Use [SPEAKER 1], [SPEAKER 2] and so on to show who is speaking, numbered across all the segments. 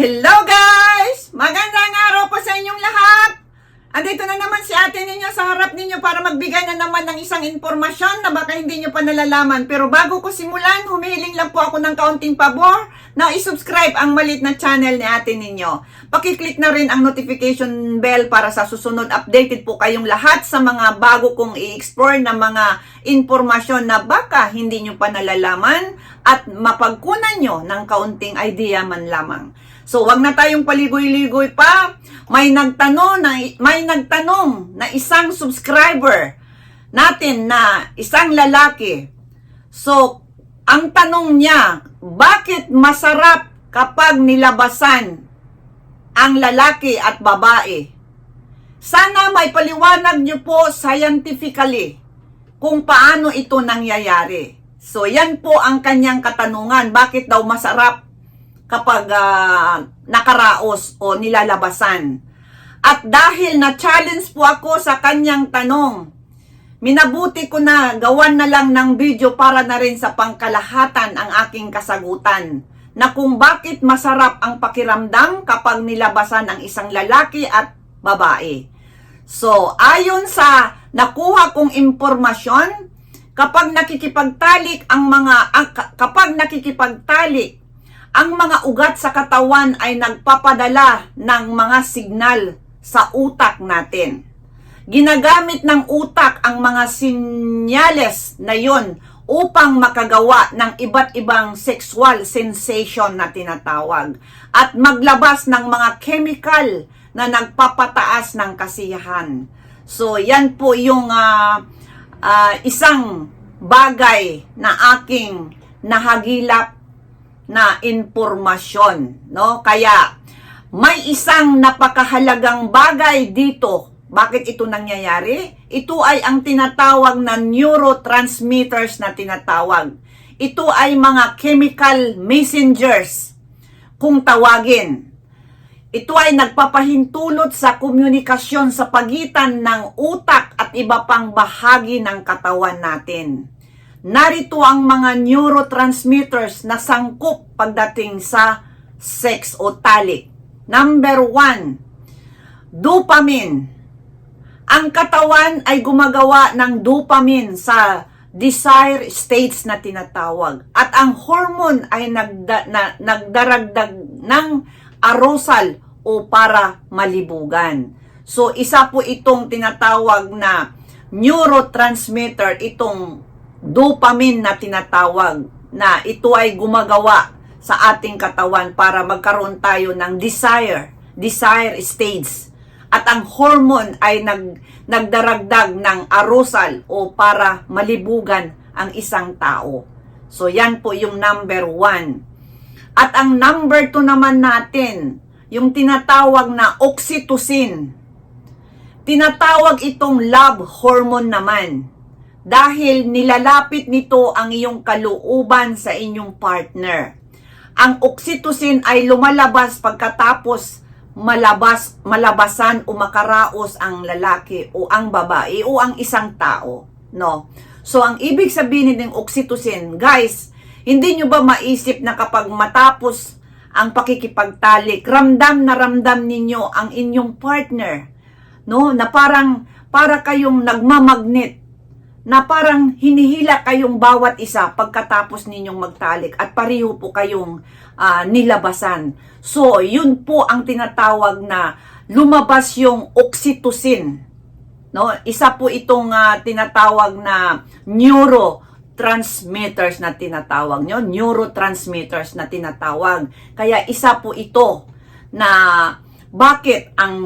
[SPEAKER 1] Hello guys! Magandang araw po sa inyong lahat! Andito na naman si ate ninyo sa harap ninyo para magbigay na naman ng isang impormasyon na baka hindi nyo pa nalalaman. Pero bago ko simulan, humihiling lang po ako ng kaunting pabor na isubscribe ang malit na channel ni ate ninyo. Pakiclick na rin ang notification bell para sa susunod updated po kayong lahat sa mga bago kong i-explore na mga impormasyon na baka hindi nyo pa nalalaman at mapagkunan nyo ng kaunting idea man lamang. So, wag na tayong paligoy-ligoy pa. May nagtanong na may nagtanong na isang subscriber natin na isang lalaki. So, ang tanong niya, bakit masarap kapag nilabasan ang lalaki at babae? Sana may paliwanag niyo po scientifically kung paano ito nangyayari. So, yan po ang kanyang katanungan. Bakit daw masarap kapag ah, nakaraos o nilalabasan. At dahil na-challenge po ako sa kanyang tanong, minabuti ko na gawan na lang ng video para na rin sa pangkalahatan ang aking kasagutan na kung bakit masarap ang pakiramdam kapag nilabasan ang isang lalaki at babae. So, ayon sa nakuha kong impormasyon, kapag nakikipagtalik ang mga ang, kapag nakikipagtalik ang mga ugat sa katawan ay nagpapadala ng mga signal sa utak natin. Ginagamit ng utak ang mga sinyales na yon upang makagawa ng iba't ibang sexual sensation na tinatawag at maglabas ng mga chemical na nagpapataas ng kasiyahan. So, yan po yung ah, ah, isang bagay na aking nahagilap na impormasyon, no? Kaya may isang napakahalagang bagay dito. Bakit ito nangyayari? Ito ay ang tinatawag na neurotransmitters na tinatawag. Ito ay mga chemical messengers kung tawagin. Ito ay nagpapahintulot sa komunikasyon sa pagitan ng utak at iba pang bahagi ng katawan natin. Narito ang mga neurotransmitters na sangkop pagdating sa sex o talik. Number one, dopamine. Ang katawan ay gumagawa ng dopamine sa desire states na tinatawag. At ang hormone ay nagda, na, nagdaragdag ng arousal o para malibugan. So, isa po itong tinatawag na neurotransmitter, itong dopamine na tinatawag na ito ay gumagawa sa ating katawan para magkaroon tayo ng desire, desire states. At ang hormone ay nag, nagdaragdag ng arousal o para malibugan ang isang tao. So yan po yung number one. At ang number two naman natin, yung tinatawag na oxytocin. Tinatawag itong love hormone naman dahil nilalapit nito ang iyong kalooban sa inyong partner. Ang oxytocin ay lumalabas pagkatapos malabas, malabasan o makaraos ang lalaki o ang babae o ang isang tao. No? So, ang ibig sabihin ng oxytocin, guys, hindi nyo ba maisip na kapag matapos ang pakikipagtalik, ramdam na ramdam ninyo ang inyong partner, no? Na parang para kayong nagmamagnet na parang hinihila kayong bawat isa pagkatapos ninyong magtalik at pareho po kayong ah, nilabasan. So, yun po ang tinatawag na lumabas yung oxytocin. No? Isa po itong ah, tinatawag na neurotransmitters na tinatawag nyo, neurotransmitters na tinatawag. Kaya isa po ito na bakit ang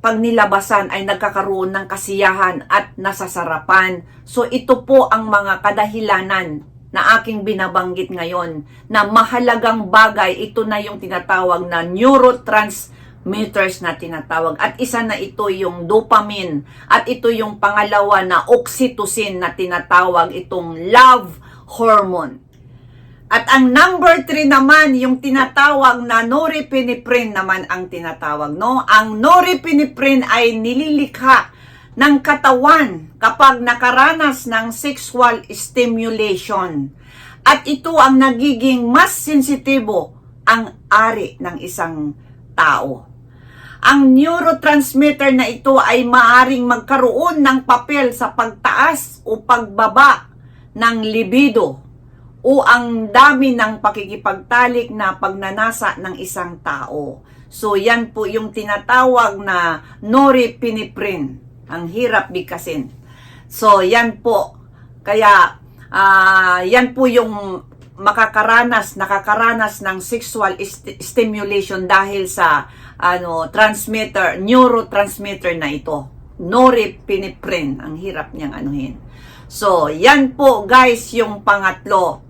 [SPEAKER 1] pagnilabasan ay nagkakaroon ng kasiyahan at nasasarapan. So ito po ang mga kadahilanan na aking binabanggit ngayon na mahalagang bagay, ito na yung tinatawag na neurotransmitters na tinatawag. At isa na ito yung dopamine at ito yung pangalawa na oxytocin na tinatawag itong love hormone. At ang number 3 naman, yung tinatawag na norepinephrine naman ang tinatawag, no? Ang norepinephrine ay nililikha ng katawan kapag nakaranas ng sexual stimulation. At ito ang nagiging mas sensitibo ang ari ng isang tao. Ang neurotransmitter na ito ay maaring magkaroon ng papel sa pagtaas o pagbaba ng libido o ang dami ng pakikipagtalik na pagnanasa ng isang tao. So yan po yung tinatawag na norepinephrine. Ang hirap bigkasin. So yan po. Kaya ah, yan po yung makakaranas, nakakaranas ng sexual st- stimulation dahil sa ano transmitter, neurotransmitter na ito. Norepinephrine. Ang hirap niyang anuhin. So, yan po guys yung pangatlo.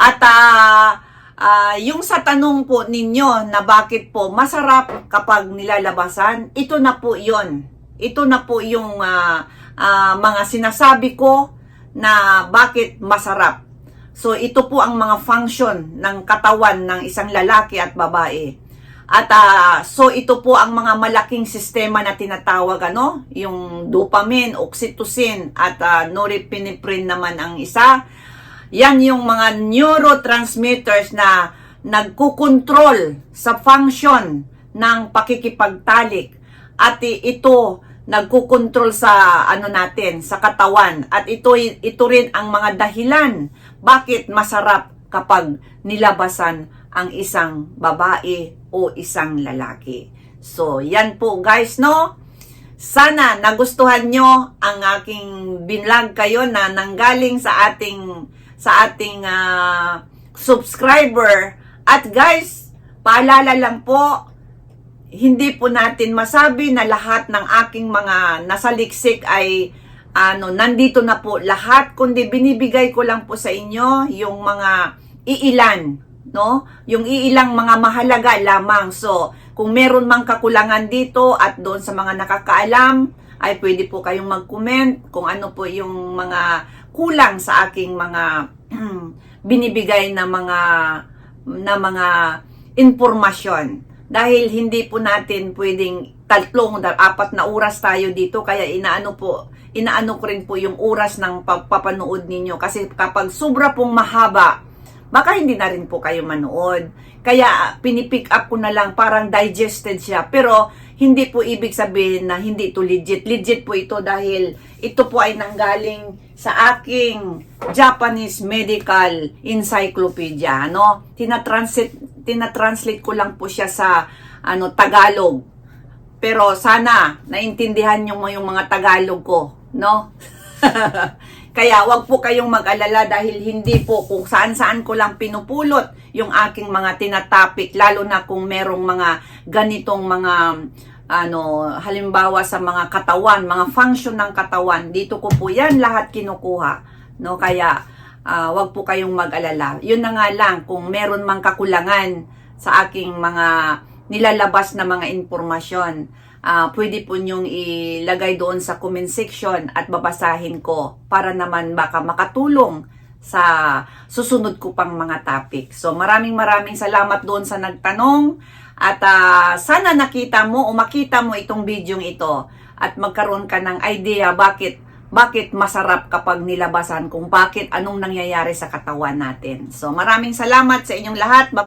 [SPEAKER 1] At ah, ah, yung sa tanong po ninyo na bakit po masarap kapag nilalabasan, ito na po yon. Ito na po yung ah, ah, mga sinasabi ko na bakit masarap. So ito po ang mga function ng katawan ng isang lalaki at babae. At ah, so ito po ang mga malaking sistema na tinatawag ano, yung dopamine, oxytocin at ah, norepinephrine naman ang isa. Yan yung mga neurotransmitters na nagkukontrol sa function ng pakikipagtalik. At ito nagkukontrol sa ano natin, sa katawan. At ito ito rin ang mga dahilan bakit masarap kapag nilabasan ang isang babae o isang lalaki. So, yan po guys, no? Sana nagustuhan nyo ang aking binlog kayo na nanggaling sa ating sa ating ah, subscriber. At guys, paalala lang po, hindi po natin masabi na lahat ng aking mga nasaliksik ay ano, nandito na po lahat, kundi binibigay ko lang po sa inyo yung mga iilan, no? Yung iilang mga mahalaga lamang. So, kung meron mang kakulangan dito at doon sa mga nakakaalam, ay pwede po kayong mag-comment kung ano po yung mga kulang sa aking mga binibigay na mga na mga impormasyon. Dahil hindi po natin pwedeng tatlong apat na oras tayo dito kaya inaano po inaano ko rin po yung oras ng pagpapanood ninyo. Kasi kapag sobra pong mahaba baka hindi na rin po kayo manood. Kaya pinipick up ko na lang parang digested siya. Pero hindi po ibig sabihin na hindi ito legit. Legit po ito dahil ito po ay nanggaling sa aking Japanese Medical Encyclopedia no tinatranslate tinatranslate ko lang po siya sa ano Tagalog. Pero sana naintindihan niyo mo yung mga Tagalog ko, no? Kaya wag po kayong mag-alala dahil hindi po kung saan-saan ko lang pinupulot yung aking mga tinatapik lalo na kung merong mga ganitong mga ano halimbawa sa mga katawan, mga function ng katawan, dito ko po yan lahat kinukuha, no? Kaya ah, wag po kayong mag-alala. Yun na nga lang kung meron mang kakulangan sa aking mga nilalabas na mga impormasyon. ah pwede po nyong ilagay doon sa comment section at babasahin ko para naman baka makatulong sa susunod ko pang mga topic. So maraming maraming salamat doon sa nagtanong at ah, sana nakita mo o makita mo itong video ito at magkaroon ka ng idea bakit bakit masarap kapag nilabasan kung bakit anong nangyayari sa katawan natin. So maraming salamat sa inyong lahat.